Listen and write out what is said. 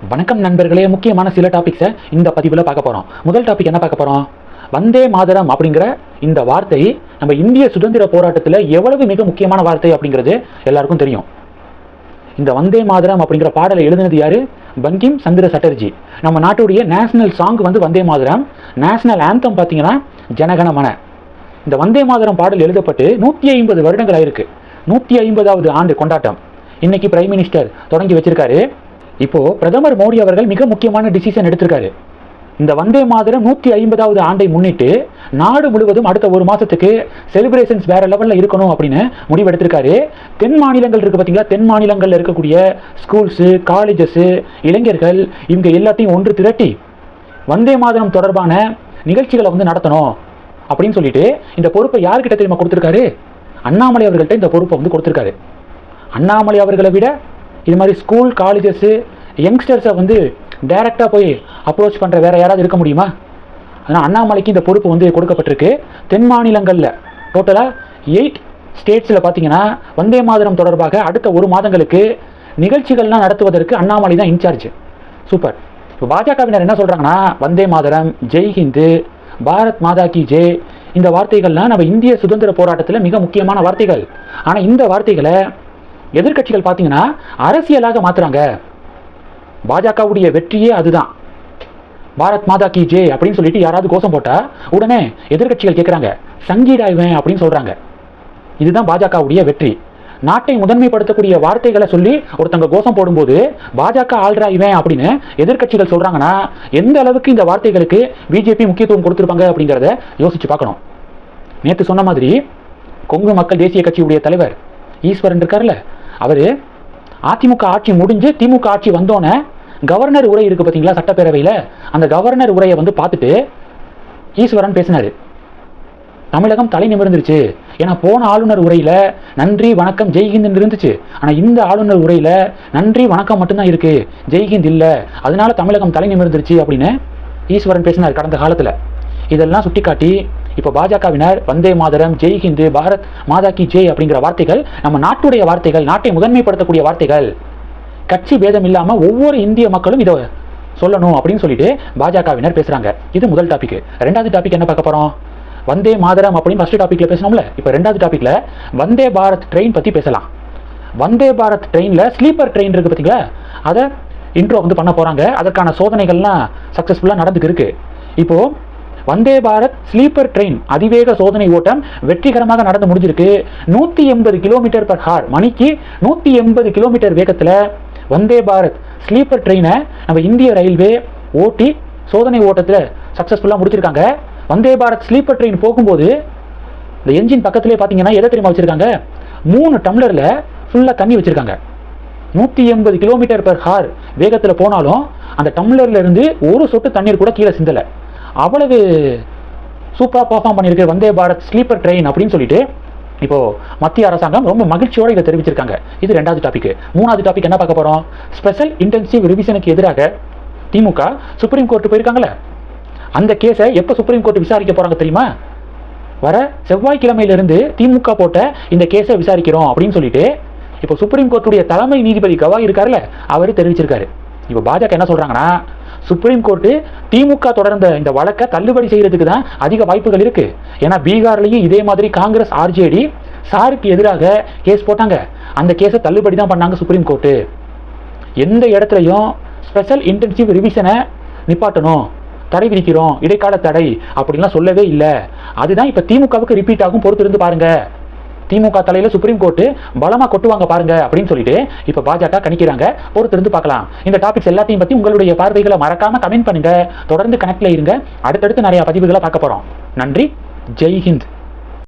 வணக்கம் நண்பர்களே முக்கியமான சில டாபிக்ஸை இந்த பதிவில் பார்க்க போகிறோம் முதல் டாபிக் என்ன பார்க்க போகிறோம் வந்தே மாதரம் அப்படிங்கிற இந்த வார்த்தை நம்ம இந்திய சுதந்திர போராட்டத்தில் எவ்வளவு மிக முக்கியமான வார்த்தை அப்படிங்கிறது எல்லாருக்கும் தெரியும். இந்த வந்தே மாதரம் அப்படிங்கிற பாடலை எழுதினது யார்? பங்கிம் சந்திர சட்டர்ஜி. நம்ம நாட்டுடைய நேஷனல் சாங் வந்து வந்தே மாதரம். நேஷனல் ஆந்தம் பார்த்தீங்கன்னா ஜனகணமன இந்த வந்தே மாதரம் பாடல் எழுதப்பட்டு நூற்றி ஐம்பது வருடங்கள் ஆயிருக்கு. நூற்றி ஐம்பதாவது ஆண்டு கொண்டாட்டம். இன்னைக்கு பிரைம் மினிஸ்டர் தொடங்கி வச்சிருக்காரு. இப்போ பிரதமர் மோடி அவர்கள் மிக முக்கியமான டிசிஷன் எடுத்திருக்காரு. இந்த வந்தே மாதரம் நூற்றி ஐம்பதாவது ஆண்டை முன்னிட்டு நாடு முழுவதும் அடுத்த ஒரு மாசத்துக்கு செலிப்ரேஷன்ஸ் வேற லெவலில் இருக்கணும் அப்படின்னு முடிவெடுத்திருக்காரு தென் மாநிலங்கள் இருக்கு பார்த்தீங்களா தென் மாநிலங்களில் இருக்கக்கூடிய ஸ்கூல்ஸு காலேஜஸ்ஸு இளைஞர்கள் இவங்க எல்லாத்தையும் ஒன்று திரட்டி வந்தே மாதிரம் தொடர்பான நிகழ்ச்சிகளை வந்து நடத்தணும் அப்படின்னு சொல்லிட்டு இந்த பொறுப்பை யார்கிட்ட தெரியுமா கொடுத்துருக்காரு? அண்ணாமலை அவர்கள்ட்ட இந்த பொறுப்பை வந்து கொடுத்துருக்காரு. அண்ணாமலை அவர்களை விட இது மாதிரி ஸ்கூல் காலேஜஸ்ஸு யங்ஸ்டர்ஸை வந்து டைரெக்டாக போய் அப்ரோச் பண்ணுற வேறு யாராவது இருக்க முடியுமா? ஆனால் அண்ணாமலைக்கு இந்த பொறுப்பு வந்து கொடுக்கப்பட்டிருக்கு. தென் மாநிலங்களில். டோட்டலாக எயிட் ஸ்டேட்ஸில் பார்த்தீங்கன்னா வந்தே மாதரம் தொடர்பாக அடுத்த ஒரு மாதங்களுக்கு நிகழ்ச்சிகள்லாம் நடத்துவதற்கு அண்ணாமலை தான் இன்சார்ஜ். சூப்பர் இப்போ பாஜகவினர் என்ன சொல்கிறாங்கன்னா வந்தே மாதரம் ஜெய் ஹிந்து பாரத் மாதா கி ஜெய் இந்த வார்த்தைகள்லாம் நம்ம இந்திய சுதந்திர போராட்டத்தில் மிக முக்கியமான வார்த்தைகள். ஆனால் இந்த வார்த்தைகளை எதிர்க்கட்சிகள் பார்த்தீங்கன்னா அரசியலாக மாற்றுறாங்க பாஜகவுடைய வெற்றியே அதுதான். பாரத் மாதா கி ஜே அப்படின்னு சொல்லிட்டு யாராவது கோஷம் போட்டா உடனே எதிர்க்கட்சிகள் கேட்குறாங்க சங்கீடா இவன் அப்படின்னு சொல்றாங்க. இதுதான் பாஜகவுடைய வெற்றி. நாட்டை முதன்மைப்படுத்தக்கூடிய வார்த்தைகளை சொல்லி ஒருத்தங்க கோஷம் போடும்போது பாஜக ஆள்றா இவன் அப்படின்னு எதிர்க்கட்சிகள் சொல்றாங்கன்னா எந்த அளவுக்கு இந்த வார்த்தைகளுக்கு பிஜேபி முக்கியத்துவம் கொடுத்துருப்பாங்க அப்படிங்கிறத யோசிச்சு பார்க்கணும். நேற்று சொன்ன மாதிரி கொங்கு மக்கள் தேசிய கட்சியுடைய தலைவர் ஈஸ்வரன் இருக்கார்ல அவர் அதிமுக ஆட்சி முடிஞ்சு திமுக ஆட்சி வந்தோன்னே கவர்னர் உரை இருக்கு பார்த்தீங்களா சட்டப்பேரவையில்? அந்த கவர்னர் உரையை வந்து பார்த்துட்டு ஈஸ்வரன் பேசினார். தமிழகம் தலை நிமிர்ந்துருச்சு. ஏன்னா போன ஆளுநர் உரையில் நன்றி வணக்கம் ஜெய்ஹிந்த் இருந்துச்சு. ஆனால் இந்த ஆளுநர் உரையில் நன்றி வணக்கம் மட்டும்தான் இருக்குது ஜெய்ஹிந்த் இல்லை. அதனால தமிழகம் தலை நிமிர்ந்துருச்சு அப்படின்னு ஈஸ்வரன் பேசினார் கடந்த காலத்தில். இதெல்லாம் சுட்டிக்காட்டி இப்போ பாஜகவினர் வந்தே மாதரம் ஜெய் ஹிந்து பாரத் மாதா கி ஜெய் அப்படிங்கிற வார்த்தைகள் நம்ம நாட்டுடைய வார்த்தைகள் நாட்டை முதன்மைப்படுத்தக்கூடிய வார்த்தைகள் கட்சி பேதம் இல்லாமல் ஒவ்வொரு இந்திய மக்களும் இதை சொல்லணும் அப்படின்னு சொல்லிட்டு பாஜகவினர் பேசுகிறாங்க இது முதல் டாபிக் ரெண்டாவது டாபிக் என்ன பார்க்க போகிறோம் வந்தே மாதரம் அப்படின்னு ஃபஸ்ட்டு டாப்பிக்கில் பேசணும்ல இப்போ ரெண்டாவது டாப்பிக்கில் வந்தே பாரத் ட்ரெயின் பற்றி பேசலாம். வந்தே பாரத் ட்ரெயினில் ஸ்லீப்பர் ட்ரெயின் இருக்குது பார்த்தீங்களா அதை இன்ட்ரோ வந்து பண்ண போகிறாங்க அதற்கான சோதனைகள்லாம் சக்ஸஸ்ஃபுல்லாக நடந்துக்கு இருக்கு. இப்போது வந்தே பாரத் ஸ்லீப்பர் ட்ரெயின் அதிவேக சோதனை ஓட்டம் வெற்றிகரமாக நடந்து முடிஞ்சிருக்கு. நூற்றி எண்பது கிலோமீட்டர் பர் ஹார் மணிக்கு நூற்றி எண்பது கிலோமீட்டர் வேகத்தில் வந்தே பாரத். ஸ்லீப்பர் ட்ரெயினை நம்ம இந்திய ரயில்வே ஓட்டி சோதனை ஓட்டத்தில் சக்ஸஸ்ஃபுல்லாக முடிச்சிருக்காங்க. வந்தே பாரத் ஸ்லீப்பர் ட்ரெயின் போகும்போது இந்த என்ஜின் பக்கத்துலேயே பார்த்தீங்கன்னா எதை தெரியுமா வச்சுருக்காங்க? மூணு டம்ளரில் ஃபுல்லாக தண்ணி வச்சுருக்காங்க. நூற்றி எண்பது கிலோமீட்டர் பெர் ஹார் வேகத்தில் போனாலும் அந்த டம்ளர்லேருந்து ஒரு சொட்டு தண்ணீர் கூட கீழே சிந்தலை. அவ்வளவு சூப்பராக பர்ஃபார்ம் பண்ணியிருக்கு வந்தே பாரத் ஸ்லீப்பர் ட்ரெயின் அப்படின்னு சொல்லிட்டு இப்போது மத்திய அரசாங்கம் ரொம்ப மகிழ்ச்சியோடு இதை தெரிவிச்சிருக்காங்க. இது ரெண்டாவது டாபிக் மூணாவது டாபிக் என்ன பார்க்க போகிறோம் ஸ்பெஷல் இன்டென்சிவ் ரிவிஷனுக்கு எதிராக திமுக சுப்ரீம் கோர்ட்டு போயிருக்காங்களே அந்த கேஸை எப்போ சுப்ரீம் கோர்ட் விசாரிக்க போகிறாங்க தெரியுமா? வர செவ்வாய்க்கிழமையிலிருந்து திமுக போட்ட இந்த கேஸை விசாரிக்கிறோம் அப்படின்னு சொல்லிட்டு இப்போ சுப்ரீம் கோர்ட்டுடைய தலைமை நீதிபதி கவாய் இருக்காருல்ல அவர் தெரிவிச்சிருக்காரு. இப்போ பாஜக என்ன சொல்கிறாங்கன்னா சுப்ரீம் கோர்ட்டு திமுக தொடர்ந்த இந்த வழக்கை தள்ளுபடி செய்யறதுக்கு தான் அதிக வாய்ப்புகள் இருக்கு. ஏன்னா பீகார்லயும் இதே மாதிரி காங்கிரஸ் ஆர்ஜேடி சாருக்கு எதிராக கேஸ் போட்டாங்க. அந்த கேஸை தள்ளுபடி தான் பண்ணாங்க சுப்ரீம் கோர்ட்டு எந்த இடத்துலையும் ஸ்பெஷல் இன்டென்சிவ் ரிவிஷனை நிப்பாட்டணும். தடை விதிக்கிறோம். இடைக்கால தடை அப்படின்லாம் சொல்லவே இல்லை. அதுதான் இப்போ திமுகவுக்கு ரிப்பீட் ஆகும் பொறுத்திருந்து பாருங்கள் திமுக தலையில சுப்ரீம் கோர்ட்டு பலமா கொட்டுவாங்க பாருங்க அப்படின்னு சொல்லிட்டு இப்போ பாஜக கணிக்கிறாங்க. பொறுத்திருந்து பார்க்கலாம். இந்த டாபிக்ஸ் எல்லாத்தையும் பத்தி உங்களுடைய பார்வைகளை மறக்காம கமெண்ட் பண்ணுங்க. தொடர்ந்து கனெக்ட்ல இருங்க. அடுத்தடுத்து நிறைய பதிவுகளை பார்க்க போறோம். நன்றி. ஜெய் ஹிந்த்.